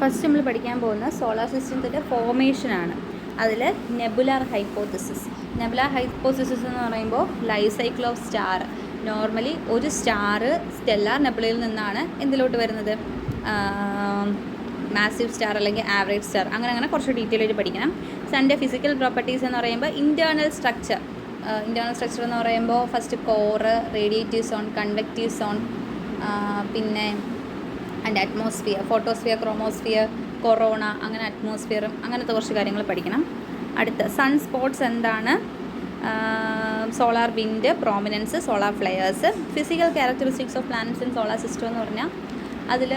First നമ്മൾ പഠിക്കാൻ പോകുന്ന സോളാർ സിസ്റ്റത്തിന്റെ ഫോർമേഷനാണ് അതിൽ നെബുലാർ ഹൈപ്പോത്തിസിസ് നെബുലാർ ഹൈപ്പോത്തിസിസ് എന്ന് പറയുമ്പോൾ life cycle of star normally ഒരു സ്റ്റാർ സ്റ്റെല്ലാർ നെബുലയിൽ നിന്നാണ് എന്തിലോട്ട് വരുന്നത്? മാസീവ് സ്റ്റാർ അല്ലെങ്കിൽ ആവറേജ് സ്റ്റാർ അങ്ങനെ അങ്ങനെ കുറച്ച് ഡീറ്റെയിൽ ആയിട്ട് പഠിക്കണം. സന്റെ ഫിസിക്കൽ പ്രോപ്പർട്ടീസ് എന്ന് പറയുമ്പോൾ ഇന്റേർണൽ സ്ട്രക്ചർ ഇന്റേർണൽ സ്ട്രക്ചർ എന്ന് പറയുമ്പോൾ first core radiative zone conductive zone പിന്നെ and atmosphere photosphere chromosphere corona അങ്ങനെ അറ്റ്മോസ്ഫിയറും അങ്ങനത്തെ കുറച്ച് കാര്യങ്ങൾ പഠിക്കണം. അടുത്ത സൺ സ്പോട്ട്സ് എന്താണ്? Solar wind prominence solar flares physical characteristics of planets in solar system എന്ന് പറഞ്ഞാൽ അതിൽ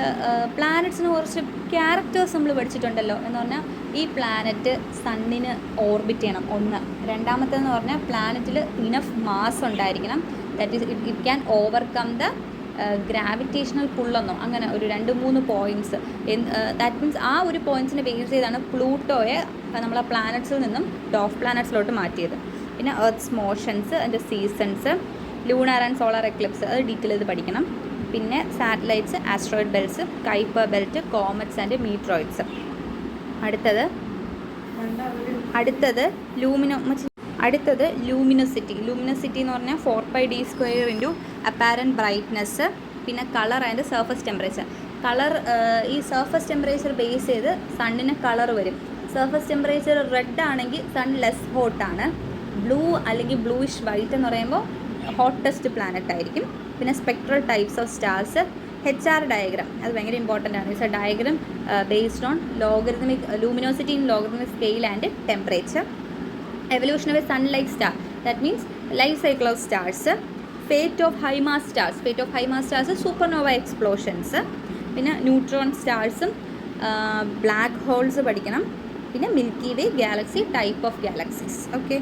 പ്ലാനറ്റ്സിന് കുറച്ച് ക്യാരക്ടേഴ്സ് നമ്മൾ പഠിച്ചിട്ടുണ്ടല്ലോ എന്ന് പറഞ്ഞാൽ ഈ പ്ലാനറ്റ് സണ്ണിന് ഓർബിറ്റ് ചെയ്യണം ഒന്ന്. രണ്ടാമത്തേന്ന് പറഞ്ഞാൽ പ്ലാനറ്റിൽ ഇനഫ് മാസ് ഉണ്ടായിരിക്കണം. That is it it can overcome the gravitational പുള്ളെന്നോ അങ്ങനെ ഒരു രണ്ട് മൂന്ന് പോയിന്റ്സ് ദാറ്റ് മീൻസ് ആ ഒരു പോയിന്റ്സിനെ ബേസ് ചെയ്താണ് പ്ലൂട്ടോയെ നമ്മളെ പ്ലാനറ്റ്സിൽ നിന്നും ഡോഫ് പ്ലാനറ്റ്സിലോട്ട് മാറ്റിയത്. പിന്നെ എർത്ത്സ് മോഷൻസ് അതിന്റെ seasons lunar and solar eclipse അത് ഡീറ്റെയിൽ ചെയ്ത് പഠിക്കണം. പിന്നെ satellites asteroid belts Kuiper belt comets and meteoroids അടുത്തത് അടുത്തത് ലൂമിനോ അടുത്തത് ലൂമിനോസിറ്റി ലൂമിനോസിറ്റി എന്ന് പറഞ്ഞാൽ four pi d square into apparent brightness പിന്നെ colour and surface temperature colour ഈ സർഫസ് ടെമ്പറേച്ചർ ബേസ് ചെയ്ത് സണ്ണിന് കളർ വരും. സർഫസ് ടെമ്പറേച്ചർ റെഡ് ആണെങ്കിൽ സൺ ലെസ് ഹോട്ടാണ് ബ്ലൂ അല്ലെങ്കിൽ ബ്ലൂയിഷ് വൈറ്റ് എന്ന് പറയുമ്പോൾ ഹോട്ടസ്റ്റ് പ്ലാനറ്റ് ആയിരിക്കും. പിന്നെ spectral types of stars H R diagram അത് ഭയങ്കര ഇമ്പോർട്ടന്റ് ആണ്. Is a diagram based on logarithmic luminosity in logarithmic scale and temperature evolution of a sunlight star that means life cycle of stars fate of high mass stars fate of high mass stars supernova explosions പിന്നെ neutron സ്റ്റാർസും black holes പഠിക്കണം. പിന്നെ Milky Way galaxy type of galaxies okay